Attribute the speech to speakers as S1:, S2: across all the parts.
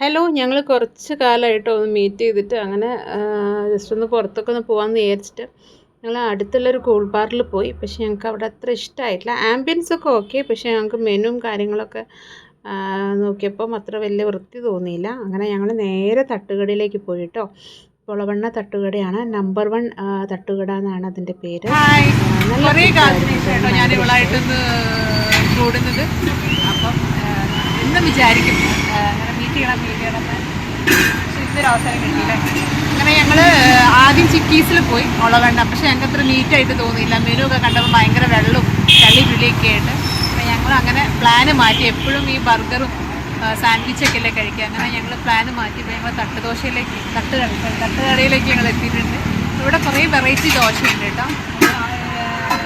S1: Hello ഞങ്ങൾ കുറച്ച് കാലമായിട്ട് ഒന്ന് മീറ്റ് ചെയ്തിട്ട് അങ്ങനെ ജസ്റ്റ് ഒന്ന് പുറത്തൊക്കെ ഒന്ന് പോകാമെന്ന് വിചാരിച്ചിട്ട് ഞങ്ങൾ അടുത്തുള്ളൊരു കൂൾ ബാറിൽ പോയി. പക്ഷേ ഞങ്ങൾക്ക് അവിടെ അത്ര ഇഷ്ടമായിട്ടില്ല ആംബിയൻസ് ഒക്കെ ഓക്കെ പക്ഷേ ഞങ്ങൾക്ക് മെനുവും കാര്യങ്ങളൊക്കെ നോക്കിയപ്പം അത്ര വലിയ വൃത്തി തോന്നിയില്ല. അങ്ങനെ ഞങ്ങൾ നേരെ തട്ടുകടയിലേക്ക് പോയി കേട്ടോ പൊളവണ്ണ തട്ടുകടയാണ്. നമ്പർ വൺ തട്ടുകട എന്നാണ് അതിന്റെ പേര്.
S2: കുറേ ഞാൻ ഇവളായിട്ടൊന്ന് കൂടുന്നത് അപ്പം എന്ന് വിചാരിക്കും അങ്ങനെ ഞങ്ങൾ ആദ്യം ചിക്കീസിൽ പോയി ഉളവെണ്ണ പക്ഷെ ഞങ്ങൾക്ക് അത്ര നീറ്റായിട്ട് തോന്നിയില്ല. മെനു ഒക്കെ കണ്ടപ്പോൾ ഭയങ്കര വെള്ളവും ചളി പിളിയൊക്കെ ആയിട്ട്. അപ്പം ഞങ്ങൾ അങ്ങനെ പ്ലാന് മാറ്റി. എപ്പോഴും ഈ ബർഗറും സാൻഡ്വിച്ചൊക്കെ അല്ലേ കഴിക്കുക. അങ്ങനെ ഞങ്ങൾ പ്ലാന് മാറ്റി. ഞങ്ങൾ തട്ടുദോശയിലേക്ക് തട്ട് കട- തട്ടുകടയിലേക്ക് ഞങ്ങൾ എത്തിയിട്ടുണ്ട്. ഇവിടെ കുറേ വെറൈറ്റി ഉണ്ട് കേട്ടോ.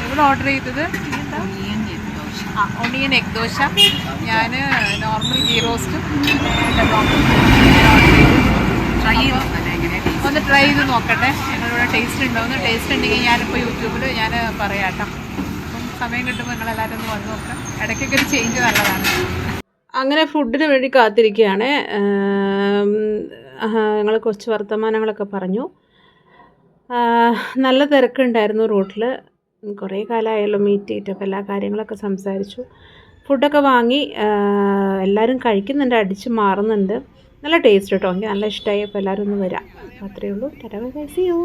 S2: ഇവിടെ ഓർഡർ ചെയ്തത് ആ ഒണിയൻ എഗ് ദോശ. ഞാൻ നോർമൽ ഗീ റോസ്റ്റും ഒന്ന് ട്രൈ ചെയ്ത് നോക്കട്ടെ. ഞങ്ങളിവിടെ ടേസ്റ്റ് ഉണ്ടോ? ഒന്ന് ടേസ്റ്റ് ഉണ്ടെങ്കിൽ ഞാനിപ്പോൾ യൂട്യൂബിൽ ഞാൻ പറയാം കേട്ടോ അപ്പം സമയം കിട്ടുമ്പോൾ നിങ്ങളെല്ലാവരും ഒന്ന് വന്ന് നോക്കാം. ഇടയ്ക്കൊക്കെ ഒരു ചേഞ്ച് നല്ലതാണ്.
S1: അങ്ങനെ ഫുഡിന് വേണ്ടി കാത്തിരിക്കുകയാണ്. ഞങ്ങൾ കുറച്ച് വർത്തമാനങ്ങളൊക്കെ പറഞ്ഞു. നല്ല തിരക്കുണ്ടായിരുന്നു റോട്ടിൽ കുറേ കാലമായല്ലോ മീറ്റ് ചെയ്തിട്ട് എല്ലാ കാര്യങ്ങളൊക്കെ സംസാരിച്ചു. ഫുഡൊക്കെ വാങ്ങി എല്ലാവരും കഴിക്കുന്നുണ്ട് അടിച്ച് മാറുന്നുണ്ട്. നല്ല ടേസ്റ്റ് കേട്ടോ എനിക്ക് നല്ല ഇഷ്ടമായി അപ്പോൾ എല്ലാവരും ഒന്ന് വരാം. അത്രയേ ഉള്ളൂ. C U